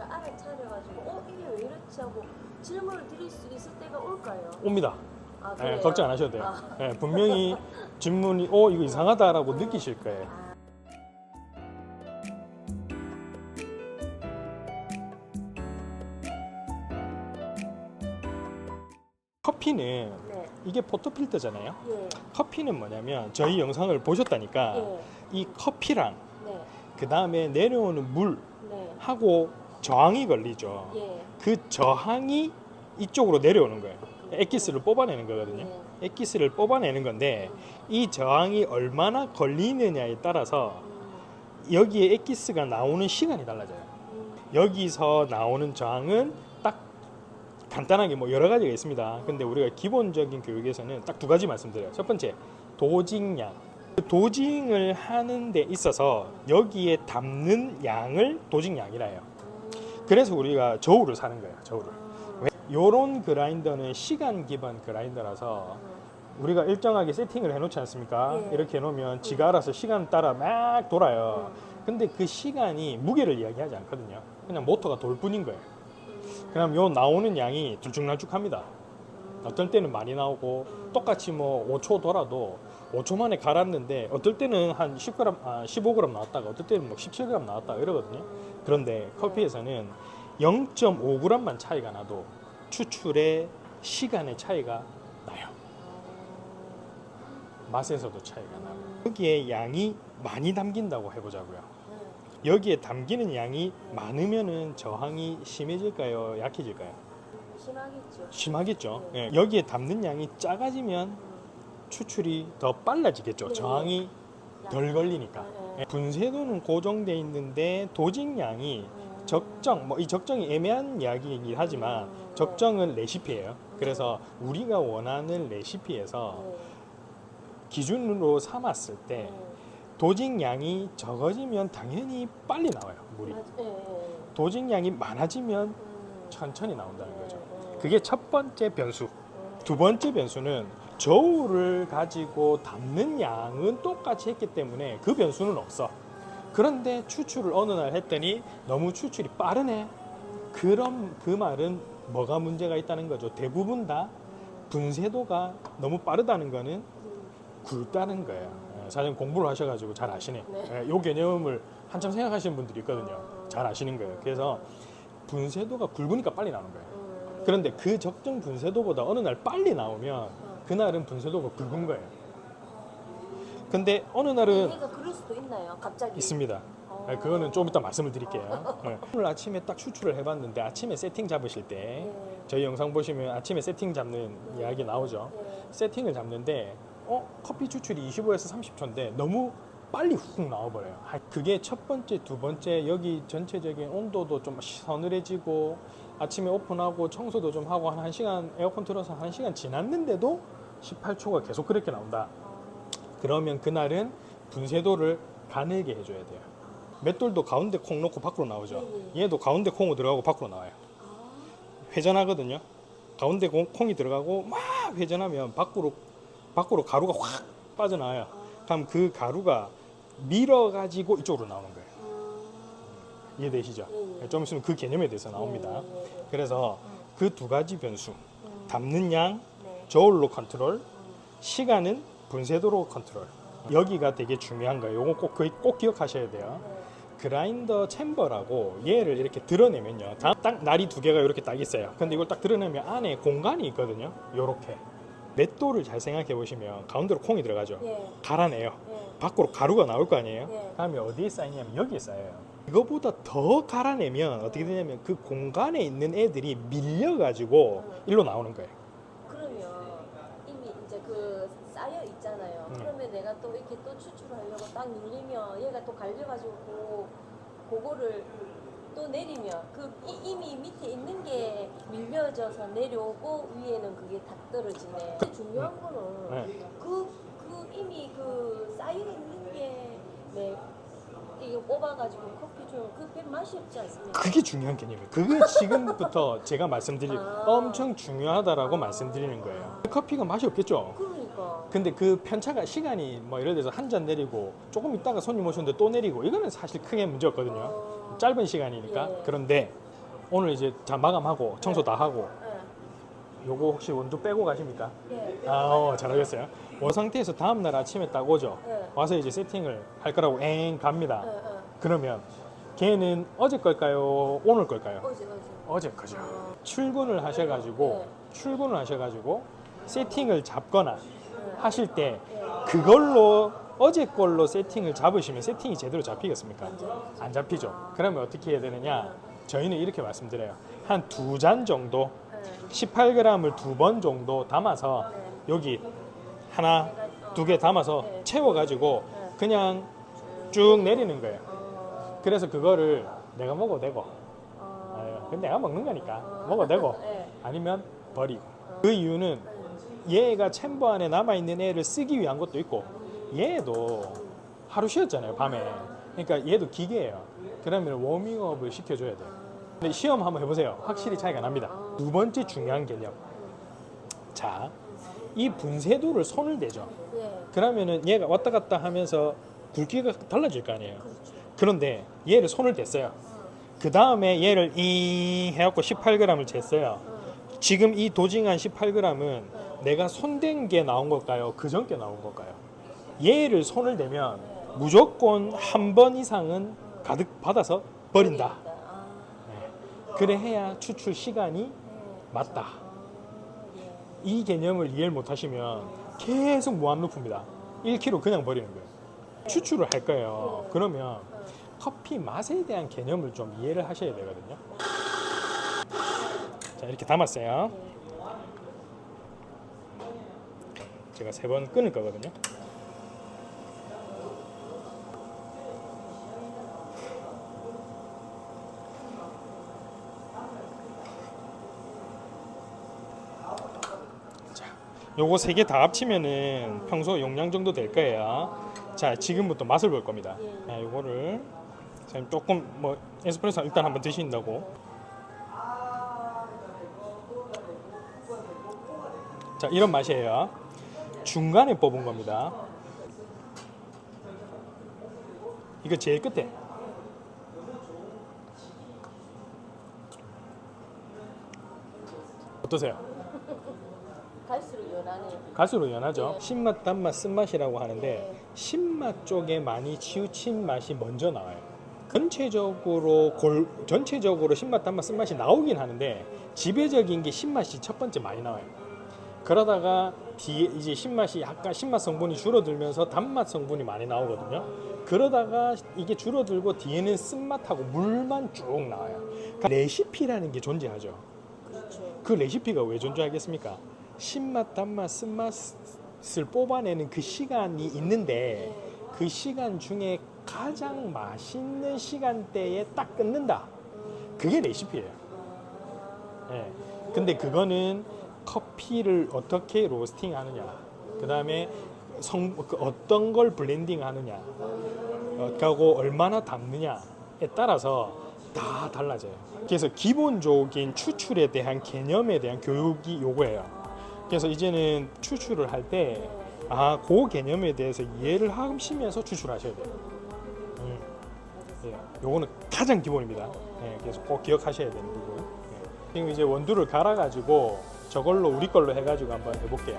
저희가 알아차려가지고 어 이게 왜 이렇지 하고 질문을 드릴 수 있을 때가 올까요? 옵니다. 아, 예, 그래요? 걱정 안 하셔도 돼요. 아. 예, 분명히 질문이 어 이거 이상하다라고 느끼실 거예요. 아, 커피는 네. 이게 포토필터잖아요. 예. 커피는 뭐냐면 저희 영상을 보셨다니까 예. 이 커피랑 네. 그 다음에 내려오는 네. 물하고 저항이 걸리죠. 예. 그 저항이 이쪽으로 내려오는 거예요. 엑기스를 뽑아내는 거거든요. 네. 엑기스를 뽑아내는 건데 이 저항이 얼마나 걸리느냐에 따라서 음, 여기에 엑기스가 나오는 시간이 달라져요. 음, 여기서 나오는 저항은 딱 간단하게 뭐 여러 가지가 있습니다. 근데 우리가 기본적인 교육에서는 딱 두 가지 말씀드려요. 첫 번째, 도징량. 그 도징을 하는 데 있어서 여기에 담는 양을 도징량이라 해요. 음, 그래서 우리가 저울을 사는 거예요. 저울을. 요런 그라인더는 시간 기반 그라인더라서 음, 우리가 일정하게 세팅을 해놓지 않습니까? 예. 이렇게 해놓으면 지가 알아서 시간 따라 막 돌아요. 음, 근데 그 시간이 무게를 이야기하지 않거든요. 그냥 모터가 돌 뿐인 거예요. 음, 그럼 요 나오는 양이 들쭉날쭉합니다. 음, 어떨 때는 많이 나오고 똑같이 뭐 5초 돌아도 5초 만에 갈았는데 어떨 때는 한 10g, 아, 15g 나왔다가 어떨 때는 뭐 17g 나왔다 이러거든요. 음, 그런데 커피에서는 0.5g만 차이가 나도 추출의 시간의 차이가 나요. 맛에서도 차이가 나고 여기에 양이 많이 담긴다고 해보자고요. 음, 여기에 담기는 양이 많으면은 저항이 심해질까요? 약해질까요? 심하겠죠. 심하겠죠. 예, 여기에 담는 양이 작아지면 음, 추출이 더 빨라지겠죠. 네. 저항이 덜 걸리니까. 네. 예, 분쇄도는 고정돼 있는데 도징량이 음, 적정, 뭐 이 적정이 애매한 이야기이긴 하지만 음, 적정은 레시피예요. 그래서 우리가 원하는 레시피에서 네. 기준으로 삼았을 때 네. 도징량이 적어지면 당연히 빨리 나와요. 물이. 예. 도징량이 많아지면 음, 천천히 나온다는 거죠. 음, 그게 첫 번째 변수. 음, 두 번째 변수는 저울을 가지고 담는 양은 똑같이 했기 때문에 그 변수는 없어. 그런데 추출을 어느 날 했더니 너무 추출이 빠르네. 그럼 그 말은 뭐가 문제가 있다는 거죠. 대부분 다 분쇄도가 너무 빠르다는 거는 음, 굵다는 거예요. 예, 사장님 공부를 하셔가지고 잘 아시네. 네. 예, 요 개념을 한참 생각하시는 분들이 있거든요. 잘 아시는 거예요. 그래서 분쇄도가 굵으니까 빨리 나오는 거예요. 음, 그런데 그 적정 분쇄도보다 어느 날 빨리 나오면 그날은 분쇄도가 굵은 거예요. 근데 어느 날은 얘가 그럴 수도 있나요? 갑자기 있습니다. 어. 네, 그거는 좀 이따 말씀을 드릴게요. 네. 오늘 아침에 딱 추출을 해봤는데 아침에 세팅 잡으실 때 네. 저희 영상 보시면 아침에 세팅 잡는 이야기 나오죠. 네. 세팅을 잡는데 어 커피 추출이 25에서 30초인데 너무 빨리 훅 나와버려요. 아, 그게 첫 번째, 두 번째 여기 전체적인 온도도 좀 서늘해지고 아침에 오픈하고 청소도 좀 하고 한 1시간 에어컨 틀어서 한 1시간 지났는데도 18초가 계속 그렇게 나온다. 그러면 그날은 분쇄도를 가늘게 해줘야 돼요. 맷돌도 가운데 콩 놓고 밖으로 나오죠. 얘도 가운데 콩으로 들어가고 밖으로 나와요. 회전하거든요. 가운데 콩, 콩이 들어가고 막 회전하면 밖으로 밖으로 가루가 확 빠져나와요. 그럼 그 가루가 밀어가지고 이쪽으로 나오는 거예요. 이해되시죠? 예, 예. 좀 있으면 그 개념에 대해서 나옵니다. 그래서 그 두 가지 변수, 음, 담는 양, 네. 저울로 컨트롤, 음, 시간은 분쇄도로 컨트롤. 여기가 되게 중요한 거예요. 요거 꼭, 그- 꼭 기억하셔야 돼요. 네. 그라인더 챔버라고 얘를 이렇게 드러내면요. 다- 딱 날이 두 개가 이렇게 딱 있어요. 근데 이걸 딱 드러내면 안에 공간이 있거든요. 요렇게. 맷돌을 잘 생각해 보시면 가운데로 콩이 들어가죠. 예. 갈아내요. 예. 밖으로 가루가 나올 거 아니에요. 예. 다음에 어디에 쌓이냐면 여기에 쌓여요. 이거보다 더 갈아내면 어떻게 되냐면 그 공간에 있는 애들이 밀려가지고 일로 나오는 거예요. 그러면 이미 이제 그 쌓여 있잖아요. 음. 그러면 내가 또 이렇게 또 추출하려고 딱 눌리면 얘가 또 갈려가지고 그, 그거를 또 내리면 그 이, 이미 밑에 있는 게 밀려져서 내려오고 위에는 그게 다 떨어지네. 근데 중요한 거는 네. 그, 그 이미 그 쌓여 있는 게 네, 이거 뽑아가지고 커피 주면 그게 맛이 없지 않습니까? 그게 중요한 개념이에요. 그게 지금부터 제가 말씀드릴 아. 엄청 중요하다라고 말씀드리는 거예요. 커피가 맛이 없겠죠. 그러니까. 근데 그 편차가 시간이 뭐 예를 들어서 한 잔 내리고 조금 있다가 손님 오셨는데 또 내리고 이거는 사실 크게 문제 없거든요. 어, 짧은 시간이니까. 예. 그런데 오늘 이제 자 마감하고 청소 다 하고 예. 요거 혹시 원두 빼고 가십니까? 예. 아, 어, 잘하셨어요. 원 상태에서 다음 날 아침에 딱 오죠. 예. 와서 이제 세팅을 할 거라고 엥 갑니다. 예. 예. 그러면 걔는 어제 걸까요? 오늘 걸까요? 어제 어제. 어제 거죠. 어. 출근을 하셔가지고 출근을 하셔가지고 세팅을 잡거나 예. 하실 때 예. 그걸로 어제 걸로 세팅을 잡으시면 세팅이 제대로 잡히겠습니까? 안 잡히죠. 그러면 어떻게 해야 되느냐? 저희는 이렇게 말씀드려요. 한 두 잔 정도, 예. 18g을 두 번 정도 담아서 네. 여기 하나. 두 개 담아서 네. 채워 가지고 네. 그냥 쭉 내리는 거예요. 어. 그래서 그거를 내가 먹어도 되고, 근데 내가 먹는 거니까 어. 먹어도 되고, 예. 아니면 버리고. 그 이유는 얘가 챔버 안에 남아 있는 애를 쓰기 위한 것도 있고, 얘도 하루 쉬었잖아요 밤에. 그러니까 얘도 기계예요. 그러면 워밍업을 시켜줘야 돼요. 근데 시험 한번 해보세요. 확실히 차이가 납니다. 두 번째 중요한 개념. 자, 이 분쇄도를 손을 대죠. 예. 그러면은 얘가 왔다 갔다 하면서 굵기가 달라질 거 아니에요. 그런데 얘를 손을 댔어요. 그 다음에 얘를 이 해갖고 18g을 쟀어요. 지금 이 도징한 18g은 내가 손댄 게 나온 걸까요? 그 전 게 나온 걸까요? 얘를 손을 대면 무조건 한 번 이상은 가득 받아서 버린다. 아. 네. 그래 해야 추출 시간이 네. 맞다. 이 개념을 이해를 못 하시면 계속 무한 루프입니다. 1kg 그냥 버리는 거예요. 추출을 할 거예요. 그러면 커피 맛에 대한 개념을 좀 이해를 하셔야 되거든요. 자, 이렇게 담았어요. 제가 세 번 끊을 거거든요. 자, 요거 세 개 다 합치면은 평소 용량 정도 될 거예요. 자, 지금부터 맛을 볼 겁니다. 예. 자, 요거를 선생님 조금 뭐 에스프레소 일단 한번 드신다고. 자, 이런 맛이에요. 중간에 뽑은 겁니다. 이거 제일 끝에. 어떠세요? 갈수록 연하네요. 갈수록 연하죠. 네. 신맛, 단맛, 쓴맛이라고 하는데 네. 신맛 쪽에 많이 치우친 맛이 먼저 나와요. 전체적으로 골 전체적으로 신맛, 단맛, 쓴맛이 나오긴 하는데 지배적인 게 신맛이 첫 번째 많이 나와요. 그러다가 뒤에 이제 신맛이 약간 신맛 성분이 줄어들면서 단맛 성분이 많이 나오거든요. 그러다가 이게 줄어들고 뒤에는 쓴맛하고 물만 쭉 나와요. 그러니까 레시피라는 게 존재하죠. 그렇죠. 그 레시피가 왜 존재하겠습니까? 신맛, 단맛, 쓴맛을 뽑아내는 그 시간이 있는데 그 시간 중에 가장 맛있는 시간대에 딱 끊는다. 그게 레시피예요. 예. 근데 그거는 커피를 어떻게 로스팅 하느냐, 그 다음에 성, 그 어떤 걸 블렌딩 하느냐, 어, 하고 얼마나 담느냐에 따라서 다 달라져요. 그래서 기본적인 추출에 대한 개념에 대한 교육이 요거예요. 그래서 이제는 추출을 할 때, 아, 그 개념에 대해서 이해를 하시면서 추출하셔야 돼요. 음. 예, 요거는 가장 기본입니다. 예, 그래서 꼭 기억하셔야 되는 부분. 예. 지금 이제 원두를 갈아가지고 저걸로 우리 걸로 해가지고 한번 해볼게요.